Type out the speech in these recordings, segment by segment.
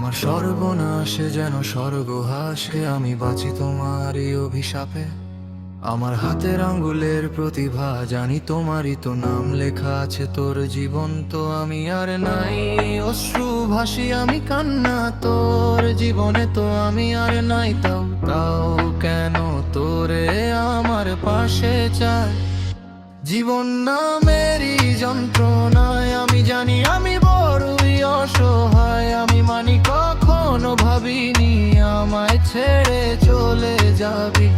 আমার সর্বনাশে যেন স্বর্গ হাসে আমি বাঁচি তোমারই অভিশাপে। আমার হাতের আঙ্গুলের প্রতিভা জানি তোমারই তো নাম লেখা আছে তোর জীবন তো আমি আর নাই। অশ্রু ভাসি আমি, কান্না তোর জীবনে তো আমি আর নাই। তাও তাও কেন তোরে আমার পাশে চাই? জীবন নামেরই যন্ত্রণায় আমি জানি আমি বড়ই অসহায়। ভাবিনি, আমায় ছেড়ে চলে যাবি।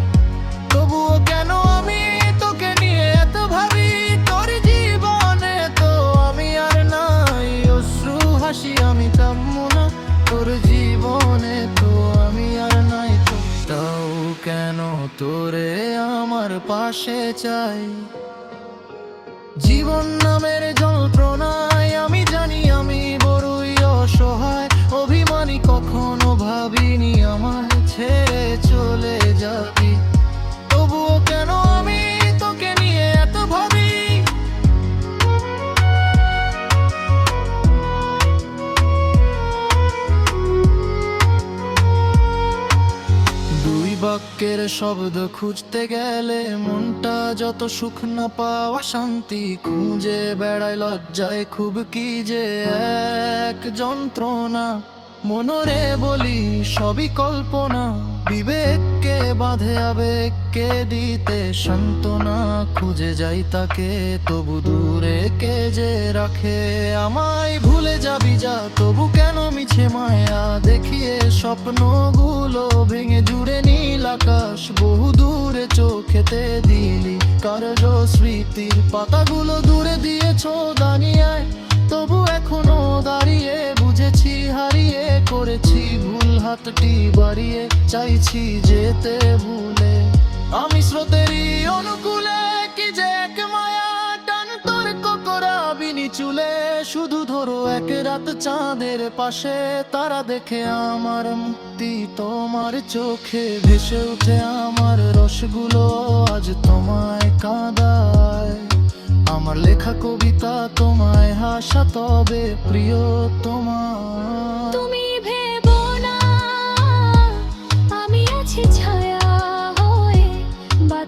তবুও কেন আমি তোকে নিয়ে এত ভাবি? তোর জীবনে তো আমি আর নাই। অশ্রু হাসি আমি থামবো না। তোর জীবনে তো আমি আর নাই। তো তাও কেন তোরে আমার পাশে চাই? জীবন নামের যন্ত্রণায় বাক্যের শব্দ খুঁজতে গেলে মনটা যত সুখ না পাওয়া শান্তি খুঁজে বেড়ায়, লজ্জায় খুব কি যে এক যন্ত্রণা। মনরে বলি সবই কল্পনা। বাঁধে আবেগকে দিতে সান্ত্বনা, খুঁজে যাই তাকে। তবু দূরে কে যে রাখে আমায় ভুলে যাবি যা। তবু কেন মিছে মায়া? দেখিয়ে স্বপ্নগুলো ভেঙে জুড়ে নীল আকাশ। বহু দূরে চোখেতে দিলি কার্য স্মৃতির পাতাগুলো। দূরে দিয়েছ দাঁড়িয়ায় করেছি ভুল হাতটি বাড়িয়ে, চাইছি যেতে ভুলে। আমি স্রোতেরই অনুকূলে, কি যে এক মায়া টান তোর কোকরা বিনি চুলে শুধু ধরো এক রাত চাঁদের পাশে, তারা দেখে আমার মুক্তি তোমার চোখে ভেসে উঠে আমার রসগুলো আজ তোমায় কাঁদায়। আমার লেখা কবিতা তোমায় হাসা, তবে প্রিয় তোমার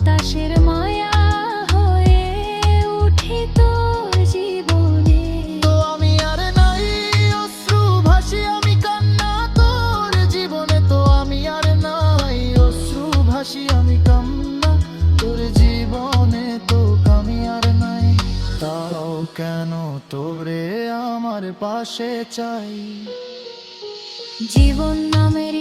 বাতাসের মায়া হয়ে উঠি তোর জীবনে। তো আমি আর নাই অশ্রু ভাসি আমি কান্না তোর জীবনে। তো আমি আর নাই অশ্রু ভাসি আমি কান্না তোর জীবনে। তো আমি আর নাই তাও কেন তোরে আমার পাশে চাই? জীবন নামের